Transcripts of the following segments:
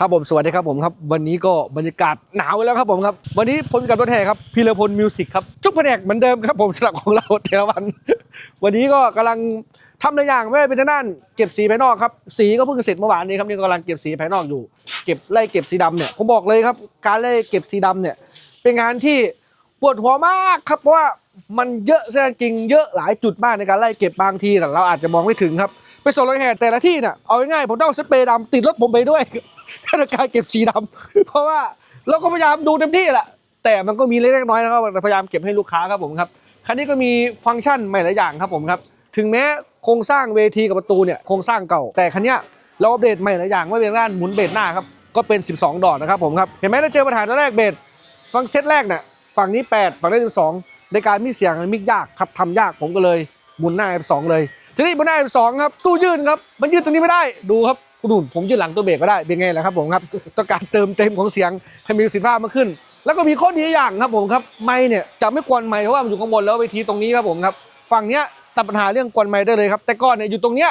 ครับผมสวัสดีครับผมครับวันนี้ก็บรรยากาศหนาวแล้วครับผมครับ วันนี้ผมกับรถแห่ครับพีระพลมิวสิกครับทุกแผนกเหมือนเดิมครับผมสำหรับของเราแต่ละวัน วันนี้ก็กำลังทำหลายอย่างไม่ว่าเป็นทางด้านเก็บสีภายนอกครับสีก็เพิ่งเสร็จเมื่อวานนี้ครับนี่กำลังเก็บสีภายนอกอยู่ เก็บไล่เก็บสีดำเนี่ยผมบอกเลยครับการไล่เก็บสีดำเนี่ยเป็นงานที่ปวดหัวมากครับเพราะว่ามันเยอะแสดงจริงเยอะหลายจุดมากในการไล่เก็บบางทีแต่เราอาจจะมองไม่ถึงครับไปส่งรถแห่แต่ละที่เนี่ยเอาง่ายๆผมต้องเอาสเปรย์ดำติดรถผมไปด้วย ในการเก็บสีดำเพราะว่าเราก็พยายามดูเต็มที่แหละแต่มันก็มีเล็กน้อยนะครับพยายามเก็บให้ลูกค้าครับผมครับคันนี้ก็มีฟังก์ชันใหม่หลายอย่างครับผมครับถึงแม้โครงสร้างเวทีกับประตูเนี่ยโครงสร้างเก่าแต่คันนี้เราอัปเดตใหม่หลายอย่างไม่เป็นด้านหมุนเบรหน้าครับก็เป็น 12 ดอกนะครับผมครับเห็นไหมเราเจอปัญหาตอนแรกเบรฟังเซตแรกเนี่ยฝั่งนี้ 8 ฝั่งนี้12 ในการมิกเสียงมิกยากครับทำยากผมก็เลยหมุนหน้า F2 เลยทีนี้บนหน้า F2 ครับตู้ยืนครับมันยืนตรงนี้ไม่ได้ดูครับ คุณดูผมยืนหลังตัวเบรกก็ได้เป็นไงล่ะครับผมครับต้องการเติมเต็มของเสียงให้มีประสิทธิภาพมากขึ้น แล้วก็มีข้อดีอย่างครับผมครับไม้เนี่ยจะไม่กวนไม้เพราะว่ามันอยู่ข้างบนแล้วเวทีตรงนี้ครับผมครับฝั่งเนี้ยตัดปัญหาเรื่องกวนไม้ได้เลยครับ แต่ก่อนเนี่ยอยู่ตรงเนี้ย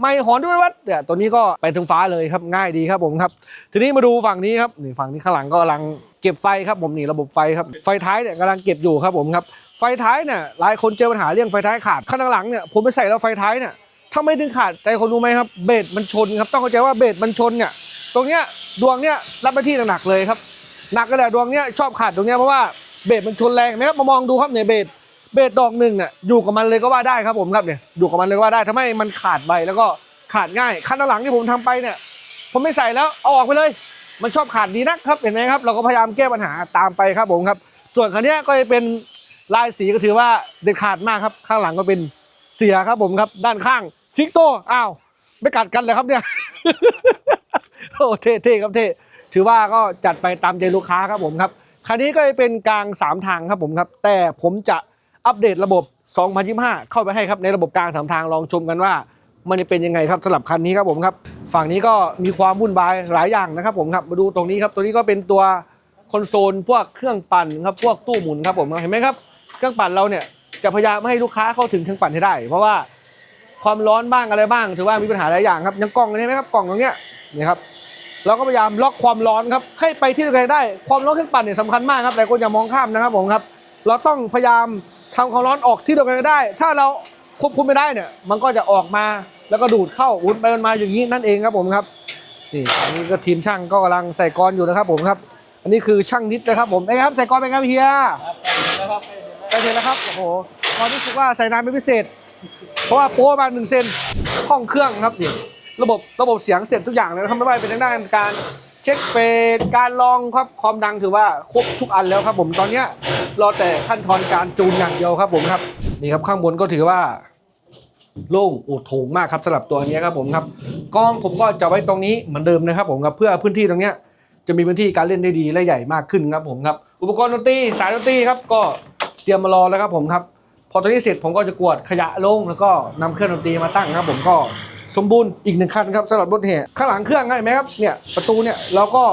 ไม่หอนด้วยวัดเนี่ยตัวนี้ก็ไปถึงฟ้าเลยครับง่ายดีครับผมครับ ทีนี้มาดูฝั่งนี้ครับนี่ฝั่งนี้ข้างหลังก็กำลังเก็บไฟครับผมนี่ระบบไฟครับไฟท้ายเนี่ยกำลังเก็บอยู่ครับผมครับไฟท้ายเนี่ยหลายคนเจอปัญหาเรื่องไฟท้ายขาดข้างหลังเนี่ยผมไปใส่แล้วไฟท้ายเนี่ย ถ้าไม่ดึงขาดแต่คนรู้ไหมครับ เบสมันชนครับ ต้องเข้าใจว่าเบสมันชนเนี่ย ตรงเนี้ยดวงเนี้ยรับหน้าที่หนักๆเลยครับ หนักก็แหละดวงเนี้ยชอบขาดตรงเนี้ยเพราะว่าเบสมันชนแรงนะครับมามองดูครับเนี่ยเบสเบสดอกหนึ่งเนี่ยอยู่กับมันเลยก็ว่าได้ครับผมครับเนี่ยอยู่กับมันเลยก็ว่าได้ทำให้มันขาดใบแล้วก็ขาดง่ายคันหลังที่ผมทำไปเนี่ย ผมไม่ใส่แล้วเอาออกไปเลย มันชอบขาดดีนักครับเห็นไหมครับ เราก็พยายามแก้ปัญหาตามไปครับผมครับ ส่วนคันนี้ก็จะเป็นลายสีก็ถือว่าเด็ดขาดมากครับ ข้างหลังก็เป็นเสียครับผมครับ ด้านข้าง ซิกโตอ้าวไม่กัดกันเลยครับเนี่ยโอ้เท่เท่ครับเท่ถือว่าก็จัดไปตามใจลูกค้าครับผมครับคันนี้ก็จะเป็นกลาง 3 ทางครับผมครับ แต่ผมจะอัปเดตระบบ 2025 เข้าไปให้ครับในระบบกลางสามทางลองชมกันว่า มันจะเป็นยังไงครับสำหรับคันนี้ครับผมครับ ฝั่งนี้ก็มีความวุ่นวายหลายอย่างนะครับผมครับมาดูตรงนี้ครับตัวนี้ก็เป็นตัวคอนโซลพวกเครื่องปั่นครับพวกตู้หมุนครับผมเห็นไหมครับ เครื่องปั่นเราเนี่ยจะพยายามไม่ให้ลูกค้าเข้าถึงเครื่องปั่นให้ได้ เพราะว่า ความร้อนบ้างอะไรบ้าง ถือว่ามีปัญหาหลายอย่างครับอยังกล่องเห็นไหมครับกล่องตรงเนี้ยนี่ครับเราก็พยายามล็อกความร้อนครับให้ไปที่ใดได้ ความร้อนเครื่องปั่นเนี่ยสำคัญมากครับแต่คนอย่ามองข้ามนะครับผมครับ เราต้องพยายามทำความร้อนออกที่เดียวกันได้ ถ้าเราควบคุมไม่ได้เนี่ย มันก็จะออกมาแล้วก็ดูดเข้าอุ่นไปมันมาอย่างนี้นั่นเองครับผมครับนี่อันนี้ก็ทีมช่างก็กำลังใส่กรอยู่นะครับผมครับ อันนี้คือช่างนิดนะครับผมนะครับใส่กรเป็นไงครับเฮียไปเสร็จแล้วครับโอ้โหตอนนี้รู้สึกว่าใส่น้ำเป็นพิเศษ เพราะว่าโป้ประมาณหนึ่งเซนห้องเครื่องครับนี่ระบบระบบเสียงเสร็จทุกอย่างเลยนะครับไม่ว่าเป็นทางด้านการเช็คเฟสการลองครับความดังถือว่าครบทุกอันแล้วครับ ผมตอนเนี้ยรอแต่ขั้นตอนการจูนอย่างเดียวครับผมครับนี่ครับข้างบนก็ถือว่าโล่งโอดโถงมากครับสำหรับตัวนี้ครับผมครับกล้องผมก็จะไว้ตรงนี้เหมือนเดิมนะครับผมครับเพื่อพื้นที่ตรงเนี้ยจะมีพื้นที่การเล่นได้ดีและใหญ่มากขึ้นครับผมครับ อุปกรณ์ดนตรีสายดนตรีครับก็เตรียมมารอแล้วครับผมครับ อตรงนี้เสร็จผมก็จะกวดขยะลงแล้วก็นำเครื่องดนตรีมาตั้งครับ ผมก็สมบูรณ์อีกหนึ่งคันครับสำหรับรถแห่ข้างหลังเครื่องเห็นไหมครับเนี่ยประตูเนี่ยเราก็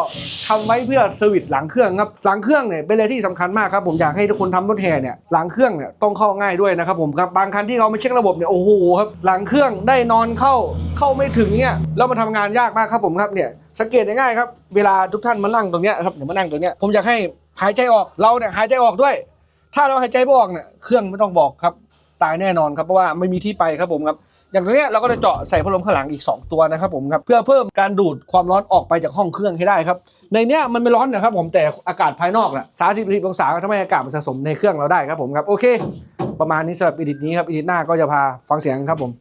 ทำไว้เพื่อเซอร์วิสหลังเครื่องครับหลังเครื่องเนี่ยเป็นอะไรที่สำคัญมากครับผมอยากให้ทุกคนทำรถแห่เนี่ยหลังเครื่องเนี่ยต้องเข้าง่ายด้วยนะครับผมครับบางคันที่เขาไม่เช็คระบบเนี่ยโอ้โหครับหลังเครื่องได้นอนเข้าเข้าไม่ถึงเนี่ยแล้วมันทำงานยากมากครับผมครับเนี่ยสังเกตง่ายๆครับเวลาทุกท่านมานั่งตรงเนี้ยครับเดี๋ยวมานั่งตรงเนี้ยผมอยากให้หายใจออกเราเนี่ยหายใจออกด้วย ถ้าเราหายใจบอกเนี่ยเครื่องไม่ต้องบอกครับตายแน่นอนครับเพราะว่าไม่มีที่ไปครับผมครับ อย่างตรงนี้เราก็จะเจาะใส่พัดลมข้างหลังอีก 2 ตัวนะครับผมครับเพื่อเพิ่มการดูดความร้อนออกไปจากห้องเครื่องให้ได้ครับ ในเนี้ยมันไม่ร้อนนะครับผมแต่อากาศภายนอกน่ะสามสิบองศาทำให้อากาศมันสะสมในเครื่องเราได้ครับผมครับโอเค ประมาณนี้สำหรับอีดิทนี้ครับอีดิทหน้าก็จะพาฟังเสียงครับผม